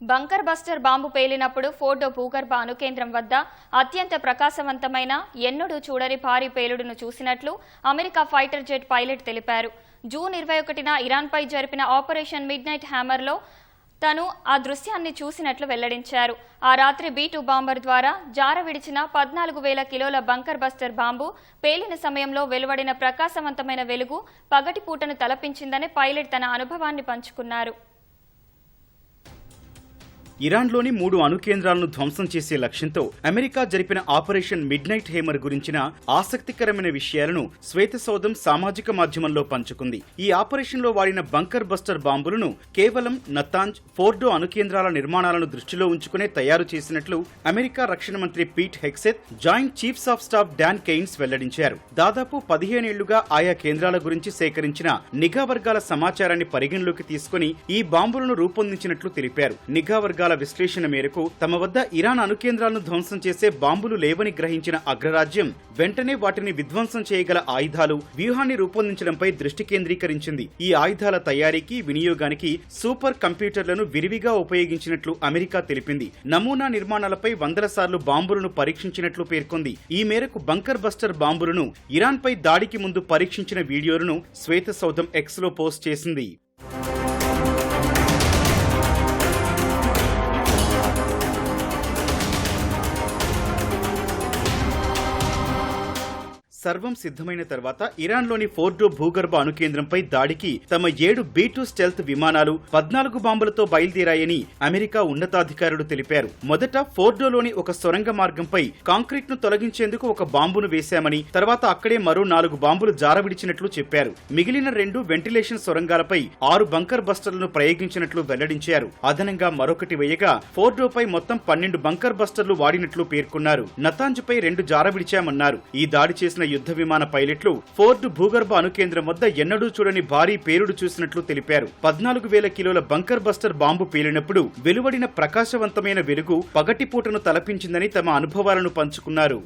Bunker buster bomb పేలినప్పుడు photo భూగర్భ అణుకేంద్రం వద్ద అత్యంత ప్రకాశవంతమైన ఎన్నడూ చూడని భారీ పేలుడును చూసినట్లు అమెరికా ఫైటర్ జెట్ పైలట్ తెలిపారు. జూన్ ఇరవై ఒకటిన ఇరాన్పై జరిపిన ఆపరేషన్ మిడ్ నైట్ హ్యామర్లో తను ఆ దృశ్యాన్ని చూసినట్లు వెల్లడించారు. ఆ రాత్రి బీ టూ బాంబర్ ద్వారా జార విడిచిన పద్నాలుగు వేల కిలోల బంకర్ బస్టర్ బాంబు పేలిన సమయంలో వెలువడిన ప్రకాశవంతమైన వెలుగు పగటిపూటను తలపించిందని పైలట్ తన అనుభవాన్ని పంచుకున్నారు. ఇరాన్లోని మూడు అణు కేంద్రాలను ధ్వంసం చేసే లక్ష్యంతో అమెరికా జరిపిన ఆపరేషన్ మిడ్ నైట్ హేమర్ గురించిన ఆసక్తికరమైన విషయాలను శ్వేతసౌధం సామాజిక మాధ్యమంలో పంచుకుంది. ఈ ఆపరేషన్లో వాడిన బంకర్ బస్టర్ బాంబులను కేవలం నతాంజ్ ఫోర్డో అణుకేంద్రాల నిర్మాణాలను దృష్టిలో ఉంచుకునే తయారు చేసినట్లు అమెరికా రక్షణ మంత్రి Pete Hegseth joint chiefs of staff Dan Caine వెల్లడించారు. దాదాపు పదిహేనేళ్ళుగా ఆయా కేంద్రాల గురించి సేకరించిన నిఘా వర్గాల సమాచారాన్ని పరిగణలోకి తీసుకుని ఈ బాంబులను రూపొందించినట్లు తెలిపారు. నిఘా వర్గాల విశ్లేషణ మేరకు తమ వద్ద ఇరాన్ అణుకేంద్రాలను ధ్వంసం చేసే బాంబులు లేవని గ్రహించిన అగ్రరాజ్యం వెంటనే వాటిని విధ్వంసం చేయగల ఆయుధాలు వ్యూహాన్ని రూపొందించడంపై దృష్టి కేంద్రీకరించింది. ఈ ఆయుధాల తయారీకి వినియోగానికి సూపర్ కంప్యూటర్లను విరివిగా ఉపయోగించినట్లు అమెరికా తెలిపింది. నమూనా నిర్మాణాలపై వందల సార్లు బాంబులను పరీక్షించినట్లు పేర్కొంది. ఈ మేరకు బంకర్ బస్టర్ బాంబులను ఇరాన్పై దాడికి ముందు పరీక్షించిన వీడియోలను శ్వేతసౌధం ఎక్స్లో పోస్ట్ చేసింది. సర్వం సిద్ధమైన తర్వాత ఇరాన్లోని ఫోర్డో భూగర్భ అణుకేంద్రంపై దాడికి తమ ఏడు బీ టూ స్టెల్త్ విమానాలు పద్నాలుగు బాంబులతో బయలుదేరాయని అమెరికా ఉన్నతాధికారులు తెలిపారు. మొదట ఫోర్డోలోని ఒక సొరంగ మార్గంపై కాంక్రీట్ను తొలగించేందుకు ఒక బాంబును వేశామని తర్వాత అక్కడే మరో నాలుగు బాంబులు జారవిడిచినట్లు చెప్పారు. మిగిలిన రెండు వెంటిలేషన్ సొరంగాలపై ఆరు బంకర్ బస్టర్లను ప్రయోగించినట్లు వెల్లడించారు. అదనంగా మరొకటి వేయగా ఫోర్డోపై మొత్తం పన్నెండు బంకర్ బస్టర్లు వాడినట్లు పేర్కొన్నారు. నతాంజ్పై రెండు జారవిడిచామన్నారు. ఈ దాడి చేసిన యుద్ధ విమాన పైలట్లు ఫోర్డ్ భూగర్భ అణుకేంద్రం వద్ద ఎన్నడూ చూడని భారీ పేలుడు చూసినట్లు తెలిపారు. పద్నాలుగు వేల కిలోల బంకర్ బస్టర్ బాంబు పేలినప్పుడు వెలువడిన ప్రకాశవంతమైన వెలుగు పగటిపూటను తలపించిందని తమ అనుభవాలను పంచుకున్నారు.